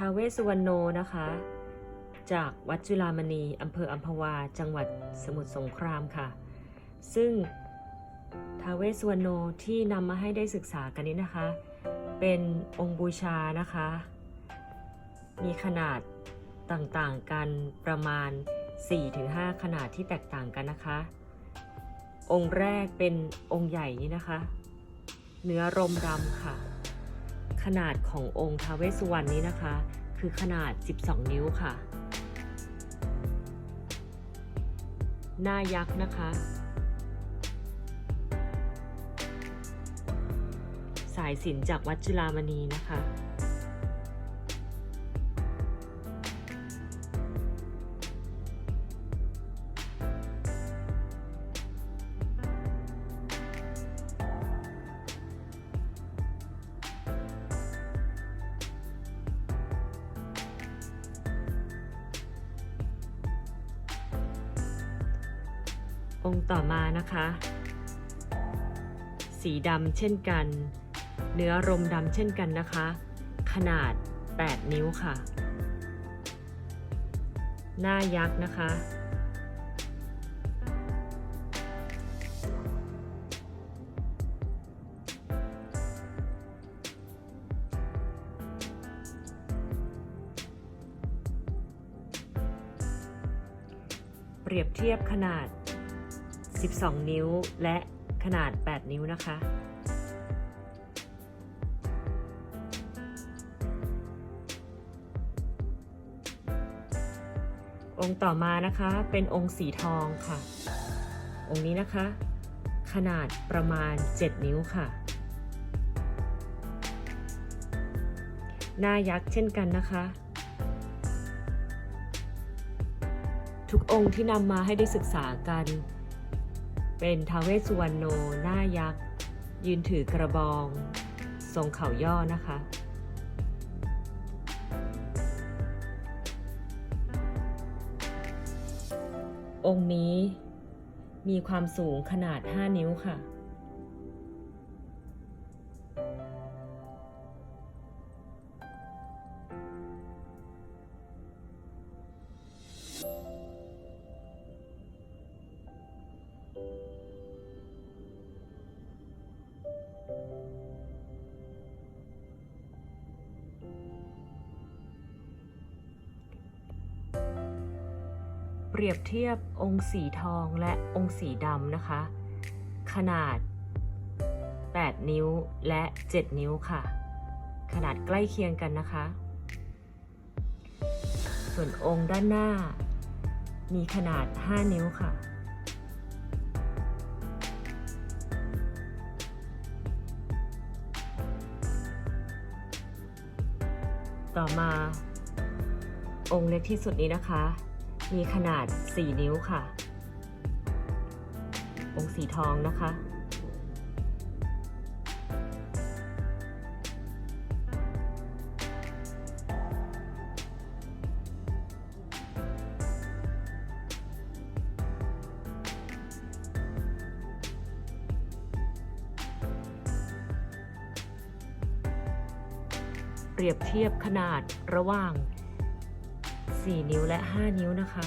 ท้าเวสุวรรณโนนะคะ จากวัดจุฬามณีอำเภออัมพวา จังหวัดสมุทรสงครามค่ะ ซึ่งท้าเวสุวรรณโนที่นำมาให้ได้ศึกษากันนี้นะคะ เป็นองค์บูชานะคะ มีขนาดต่างๆกันประมาณ 4-5 ขนาดที่แตกต่างกันนะคะ องค์แรกเป็นองค์ใหญ่นี้นะคะ เนื้อรมรำค่ะ นาดขององค์ทาเวสสุวรรณนี้นะคะ คือขนาด 12 นิ้วค่ะ หน้ายักษ์นะคะ สายสิญจนจากวัดจุฬามณีนะคะ องค์ต่อมานะคะ สีดำเช่นกัน เนื้อรมดำเช่นกันนะคะ ขนาด 8 นิ้วค่ะ หน้ายักษ์นะคะ เปรียบเทียบขนาด 12 นิ้วและขนาด 8 นิ้วนะคะ องค์ต่อมานะคะเป็นองค์สีทองค่ะ องค์นี้นะคะ ขนาดประมาณ 7 นิ้วค่ะ หน้ายักษ์เช่นกันนะคะทุกองค์ที่นำมาให้ได้ศึกษากัน เป็นทาเวสสุวรรณโนหน้ายักษ์ ยืนถือกระบอง ทรงเข่าย่อนะคะ องค์นี้มีความสูงขนาด 5 นิ้วค่ะ เปรียบเทียบองค์สีทองและองค์สีดำนะคะ ขนาด 8 นิ้วและ 7 นิ้วค่ะ ขนาดใกล้เคียงกันนะคะ ส่วนองค์ด้านหน้า มีขนาด 5 นิ้วค่ะต่อมา องค์เล็กที่สุดนี้นะคะ มีขนาด 4 นิ้วค่ะ องค์สีทองนะคะ เปรียบเทียบขนาดระหว่าง 4 นิ้วและ 5 นิ้วนะคะ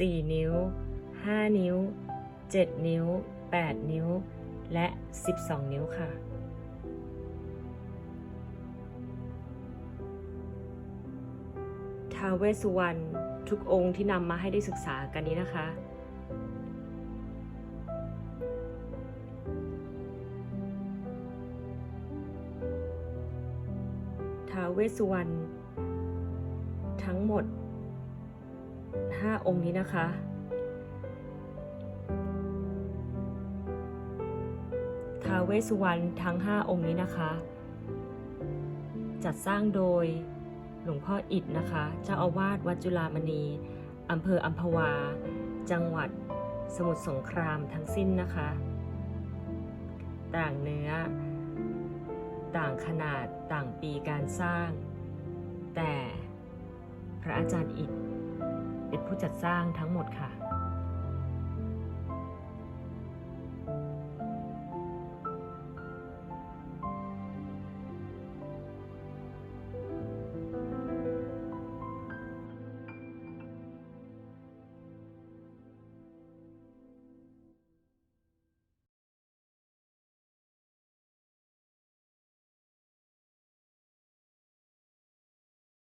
4 นิ้ว 5 นิ้ว 7 นิ้ว 8 นิ้ว และ 12 นิ้วค่ะท้าวเวสสุวรรณทุกองค์ที่นำมาให้ได้ศึกษากันนี้นะคะ ท้าเวสสุวรรณทั้งหมด 5 องค์นี้นะคะ ท้าเวสสุวรรณทั้ง 5 องค์นี้นะคะ จัดสร้างโดยหลวงพ่ออิดนะคะ เจ้าอาวาสวัดจุฬามณีอำเภออัมพวา จังหวัดสมุทรสงครามทั้งสิ้นนะคะ ต่างเนื้อ ต่างขนาดต่างปีการสร้าง แต่พระอาจารย์อิฐเป็นผู้จัดสร้างทั้งหมดค่ะ